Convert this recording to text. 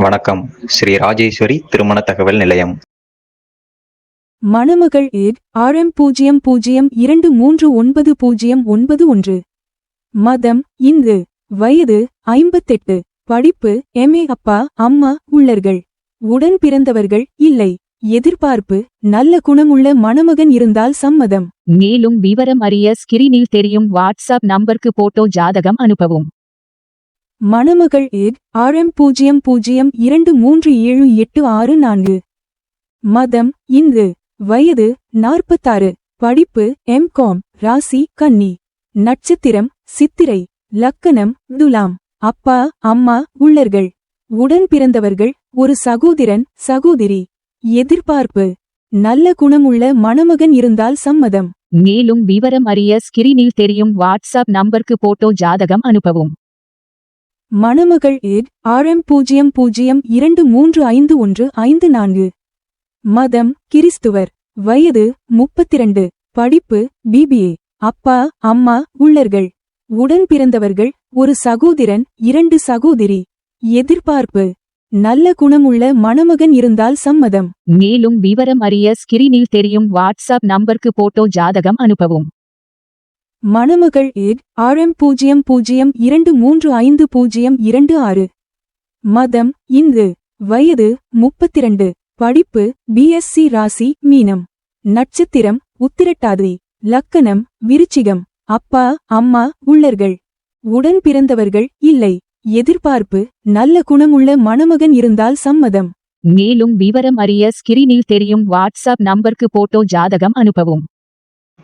வணக்கம். ஸ்ரீ ராஜேஸ்வரி திருமண தகவல் நிலையம். மணமகள் ஏட் ஆர்எம் பூஜ்ஜியம் பூஜ்ஜியம் இரண்டு மூன்று ஒன்பது பூஜ்ஜியம் ஒன்பது ஒன்று. மதம் இந்து வயது ஐம்பத்தெட்டு. படிப்பு எம்ஏ அப்பா அம்மா உள்ளர்கள். உடன் பிறந்தவர்கள் இல்லை. எதிர்பார்ப்பு நல்ல குணமுள்ள மணமகன் இருந்தால் சம்மதம். மேலும் விவரம் அறிய ஸ்கிரீனில் தெரியும் வாட்ஸ்அப் நம்பருக்கு போட்டோ ஜாதகம் அனுப்பவும். மணமகள் ஏட் ஆர்எம் பூஜ்ஜியம் பூஜ்ஜியம் இரண்டு மூன்று ஏழு எட்டு ஆறு நான்கு. மதம் இந்து. வயது நாற்பத்தாறு. படிப்பு எம்காம் ராசி கன்னி. நட்சத்திரம் சித்திரை. லக்கணம் துலாம். அப்பா அம்மா உள்ளர்கள். உடன் பிறந்தவர்கள் ஒரு சகோதரன் சகோதரி. எதிர்பார்ப்பு. நல்ல குணமுள்ள மணமகன் இருந்தால் சம்மதம். மேலும் விவரம் அறிய ஸ்கிரீனில் தெரியும் வாட்ஸ்அப் நம்பருக்கு போட்டோ ஜாதகம் அனுப்பவும். மணமகள் ஏட் ஆர்எம் பூஜ்ஜியம் பூஜ்ஜியம் இரண்டு மூன்று ஐந்து ஒன்று ஐந்து நான்கு. மதம் கிறிஸ்துவர். வயது முப்பத்திரண்டு. படிப்பு பிபிஏ அப்பா அம்மா உள்ளர்கள். உடன் பிறந்தவர்கள் ஒரு சகோதரன் இரண்டு சகோதரி. எதிர்பார்ப்பு. நல்ல குணமுள்ள மணமகன் இருந்தால் சம்மதம். மேலும் விவரம் அறிய ஸ்கிரீனில் தெரியும் வாட்ஸ்அப் நம்பருக்கு போட்டோ ஜாதகம் அனுப்பவும். மணமகள் ஏக் ஆர்எம் பூஜ்ஜியம் பூஜ்ஜியம் இரண்டு மூன்று ஐந்து பூஜ்ஜியம் இரண்டு ஆறு. மதம் இந்து. வயது முப்பத்திரண்டு. படிப்பு பிஎஸ்சி ராசி மீனம். நட்சத்திரம் உத்திரட்டாதி. லக்கணம் விருச்சிகம். அப்பா அம்மா உள்ளர்கள். உடன் பிறந்தவர்கள் இல்லை. எதிர்பார்ப்பு நல்ல குணமுள்ள மணமகன் இருந்தால் சம்மதம். மேலும் விவரம் அறிய ஸ்கிரீனில் தெரியும் வாட்ஸ்அப் நம்பருக்கு போட்டோ ஜாதகம் அனுப்பவும்.